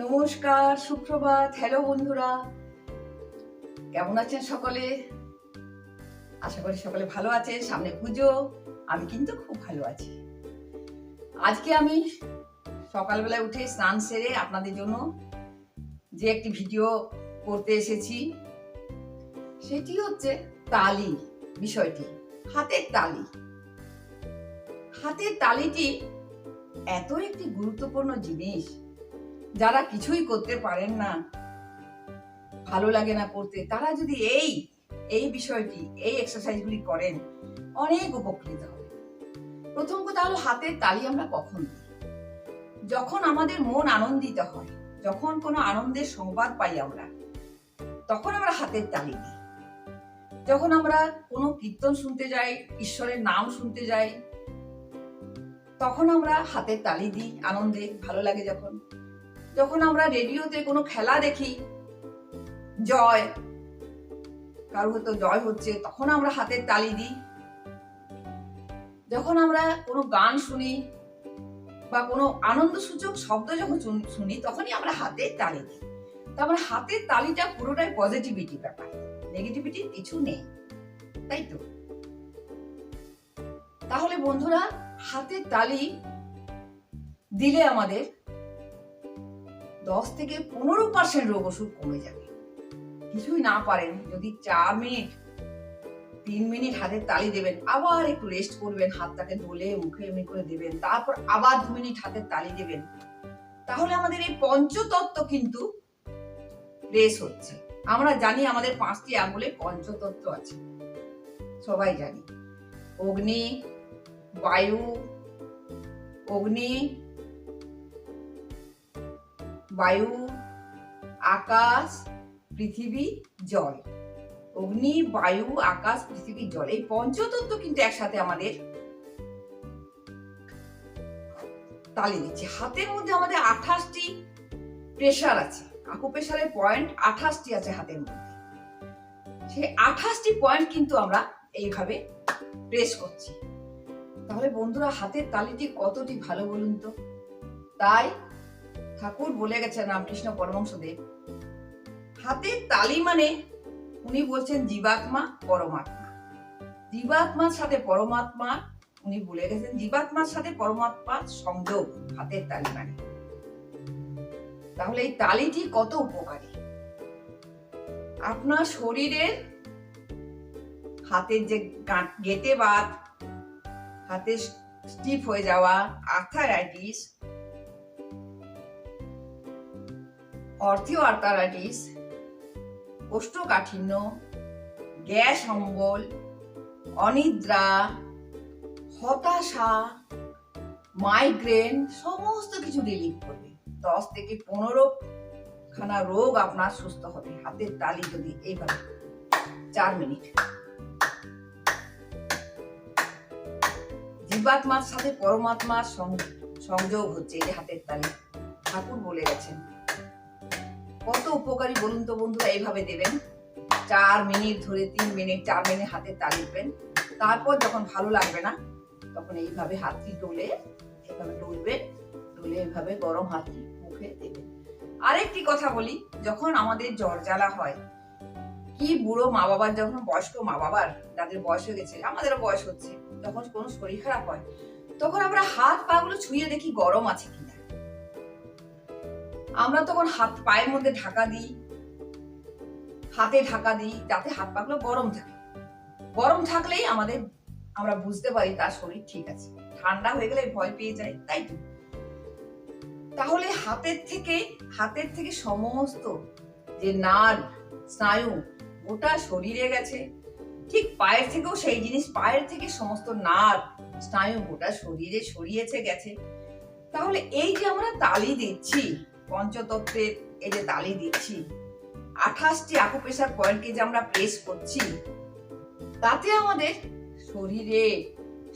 নমস্কার, সুপ্রভাত। হ্যালো বন্ধুরা। কেমন আছেন সকলে? আশা করি সকলে ভালো আছেন। সামনে পুজো। আমি কিন্তু খুব ভালো আছি। আজকে আমি সকালবেলায় উঠে স্নান সেরে আপনাদের জন্য যে একটি ভিডিও করতে এসেছি, সেটি হচ্ছে তালি বিষয়টি, হাতের তালি। হাতের তালিটি এত একটি গুরুত্বপূর্ণ জিনিস যারা কিছুই করতে পারেন না, ভালো লাগে না করতে, তারা যদি এই এই বিষয়টি, এই এক্সারসাইজগুলি করেন, অনেক উপকৃত হবে। প্রথম কথা হলো হাতের তালি আমরা কখন দিই? যখন আমাদের মন আনন্দিত হয়, যখন কোনো আনন্দের সংবাদ পাই আমরা, তখন আমরা হাতের তালি দিই। যখন আমরা কোনো কীর্তন শুনতে যাই, ঈশ্বরের নাম শুনতে যাই, তখন আমরা হাতের তালি দিই আনন্দে, ভালো লাগে যখন। যখন আমরা রেডিওতে কোনো খেলা দেখি, জয়, কারও হয়তো জয় হচ্ছে, তখন আমরা হাতের তালি দিই। যখন আমরা কোনো গান শুনি বা কোনো আনন্দসূচক শব্দ যখন শুনি তখনই আমরা হাতের তালি দিই। তো আমার হাতের তালিটা পুরোটাই পজিটিভিটি ব্যাপার। নেগেটিভিটি কিছু নেই, তাই তো? তাহলে বন্ধুরা, হাতের তালি দিলে আমাদের দশ থেকে পনেরো পার্সেন্ট রোগ অসুখ কমে যাবে। কিছুই না পারেন, যদি চার মিনিট তিন মিনিট হাতের তালি দেবেন, আবার একটু রেস্ট করবেন, হাতটাকে দোলে, মুখে এমনি করে দেবেন, তারপর আবার দু মিনিট হাতের তালি দেবেন, তাহলে আমাদের এই পঞ্চতত্ত্ব কিন্তু রেস হচ্ছে। আমরা জানি আমাদের পাঁচটি আঙুলে পঞ্চতত্ত্ব আছে। সবাই জানি। অগ্নি, বায়ু, অগ্নি বায়ু, আকাশ, পৃথিবী, জল। অগ্নি, বায়ু, আকাশ, পৃথিবী, জল এই পঞ্চতত্ত্ব কিন্তু একসাথে আমাদের তালি দিচ্ছে। হাতের মধ্যে আমাদের আঠাশটি প্রেশার আছে। আকু প্রেশারের পয়েন্ট আঠাশটি আছে হাতের মধ্যে। সেই আঠাশটি পয়েন্ট কিন্তু আমরা এইভাবে প্রেস করছি। তাহলে বন্ধুরা, হাতের তালিটি কতটি ভালো বলুন তো? তাই ঠাকুর বলে গেছেন রামকৃষ্ণ পরমংশদেব হাতের তালি মানে উনি বলছেন জীবাত্মা পরমাত্মা। জীবাত্মার সাথে পরমাত্মা, উনি বলে গেছেন জীবাত্মার সাথে পরমাত্মার সংযোগ, হাতের তালি মানে। তাহলে এই তালিটি কত উপকারী? আপনার শরীরের হাতের যে গেটে বাত হাতে স্টিফ হয়ে যাওয়া, আর্থারাইটিস অর্থীয় আর্থারাইটিস কোষ্ঠকাঠিন্য গ্যাস অম্বল অনিদ্রা, হতাশা, মাইগ্রেন, সমস্ত কিছু রিলিফ করবে। দশ থেকে পনেরো খানা রোগ আপনার সুস্থ হবে। হাতের তালি যদি এইভাবে চার মিনিট। জীবাত্মার সাথে পরমাত্মার সংযোগ হচ্ছে এই হাতের তালি ঠাকুর বলে গেছেন কত উপকারী বলুন তো বন্ধুরা এইভাবে দেবেন। চার মিনিট ধরে, তিন মিনিট, চার মিনিট হাতে তালি দিবেন। তারপর যখন ভালো লাগবে না, তখন এইভাবে হাতটি ডলে এভাবে ডলবে, ডলে এভাবে গরম হাতটি মুখে দেবেন। আরেকটি কথা বলি, যখন আমাদের জ্বর জ্বালা হয়, কি বুড়ো মা বাবার, যখন বয়স্ক মা বাবার, যাদের বয়স হয়ে গেছে, আমাদেরও বয়স হচ্ছে যখন কোনো শরীর খারাপ হয়, তখন আমরা হাত পা গুলো ছুঁয়ে দেখি গরম আছে কিনা। আমরা তখন হাত পায়ের মধ্যে ঢাকা দিই, হাতে ঢাকা দিই যাতে হাত পা গুলো গরম থাকে। গরম থাকলেই আমাদের, আমরা বুঝতে পারি তার শরীর ঠিক আছে। ঠান্ডা হয়ে গেলে ভয় পেয়ে যায়, তাই তো? তাহলে হাতের থেকে হাতের থেকে সমস্ত যে নার্ভ স্নায়ু, গোটা শরীরে গেছে। ঠিক পায়ের থেকেও সেই জিনিস, পায়ের থেকে সমস্ত নার্ভ স্নায়ু গোটা শরীরে সরিয়েছে গেছে। তাহলে এই যে আমরা তালি দিচ্ছি পঞ্চতত্ত্বের এই যে তালি দিচ্ছি, আঠাশটি আকুপেশার পয়েন্টকে যে আমরা প্রেস করছি, তাতে আমাদের শরীরে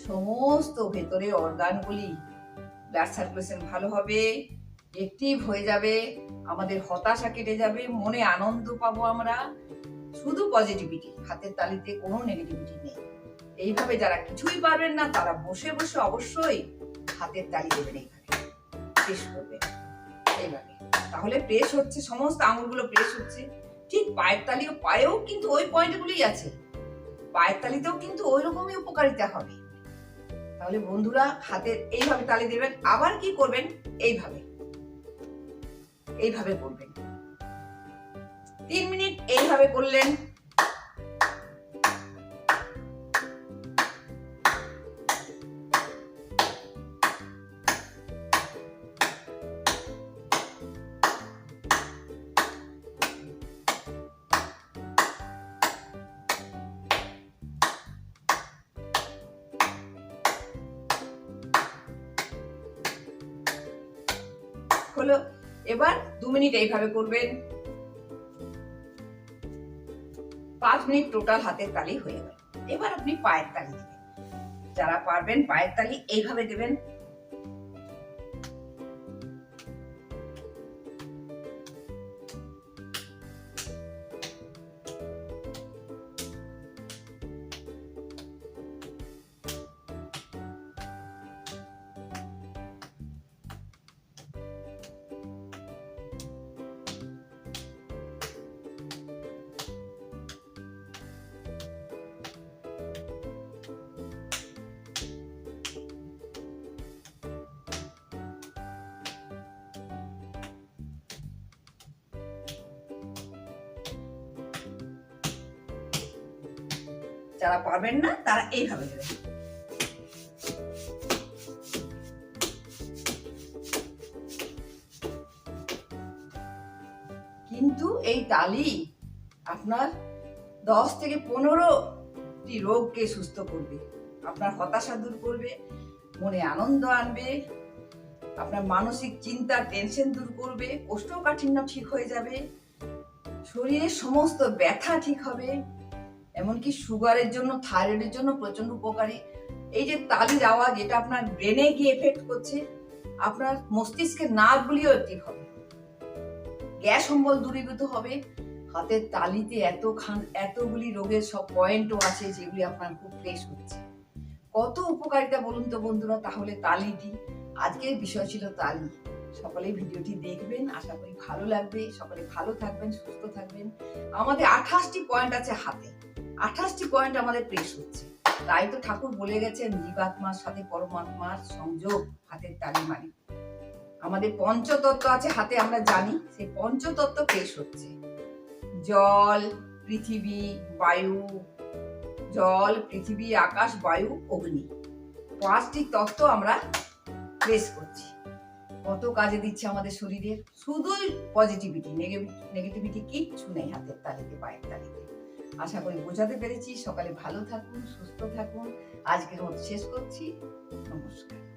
সমস্ত ভেতরে অর্গানগুলি ব্লাড সার্কুলেশন ভালো হবে অ্যাক্টিভ হয়ে যাবে, আমাদের হতাশা কেটে যাবে, মনে আনন্দ পাবো আমরা। শুধু পজিটিভিটি হাতের তালিতে কোনো নেগেটিভিটি নেই। এইভাবে যারা কিছুই পারবেন না, তারা বসে বসে অবশ্যই হাতের তালি দেবেন এইভাবে শেষ করবেন এইভাবে তাহলে প্রেস হচ্ছে, সমস্ত আঙুলগুলো প্রেস হচ্ছে। ঠিক পায়ের তালি ও পায়েও কিন্তু ওই পয়েন্টগুলোই আছে। পায়ের তালিতেও কিন্তু ওই রকমই উপকারিতা হবে। তাহলে বন্ধুরা হাতের এইভাবে তালি দেবেন, আবার কি করবেন? এইভাবে। এইভাবে করবেন। তিন মিনিট এইভাবে করলেন। হলো, এবার দু মিনিট এইভাবে করবেন। পাঁচ মিনিট টোটাল হাতের তালি হয়ে গেল। এবার আপনি পায়ের তালি দেবেন। যারা পারবেন পায়ের তালি এইভাবে দেবেন। যারা পারবেন না, তারা এইভাবে দেবেন। কিন্তু এই তালি আপনার দশ থেকে পনেরোটি রোগকে সুস্থ করবে। আপনার হতাশা দূর করবে, মনে আনন্দ আনবে, আপনার মানসিক চিন্তা টেনশন দূর করবে, কোষ্ঠকাঠিন্য ঠিক হয়ে যাবে, শরীরের সমস্ত ব্যথা ঠিক হবে। এমনকি সুগারের জন্য থাইরয়েডের জন্য প্রচণ্ড উপকারী। এই যে তালির আওয়াজ, এটা আপনার ব্রেনে গিয়ে এফেক্ট করছে। আপনার মস্তিষ্কের নার্ভগুলিও অ্যাক্টিভ হবে। গ্যাস অম্বল দূরীভূত হবে। হাতের তালিতে এত খান এতগুলি রোগের সব পয়েন্টও আছে যেগুলি আপনার খুব ফ্রেশ হচ্ছে। কত উপকারিতা বলুন তো বন্ধুরা, তাহলে তালিটি আজকের বিষয় ছিল তালি। সকলে ভিডিওটি দেখবেন, আশা করি ভালো লাগবে। সকলে ভালো থাকবেন, সুস্থ থাকবেন। আমাদের আঠাশটি পয়েন্ট আছে হাতে। আঠাশটি পয়েন্ট আমাদের প্রেস হচ্ছে। তাই তো ঠাকুর বলে গেছেন, জীবাত্মার সাথে পরমাত্মার সংযোগ, হাতের তালি মারি আমাদের পঞ্চতত্ত্ব আছে, হাতে আমরা জানি, সেই পঞ্চতত্ত্ব পেশ হচ্ছে। জল, পৃথিবী, বায়ু, জল, পৃথিবী, আকাশ, বায়ু, অগ্নি। পাঁচটি তত্ত্ব আমরা প্রেস করছি। কত কাজে দিচ্ছে আমাদের শরীরের? শুধুই পজিটিভিটি নেগেটিভিটি কিচ্ছু নেই হাতের তালিতে, পায়ের তালিতে। আশা করি বোঝাতে পেরেছি। সকালে ভালো থাকুন সুস্থ থাকুন। আজকের মতো শেষ করছি। নমস্কার।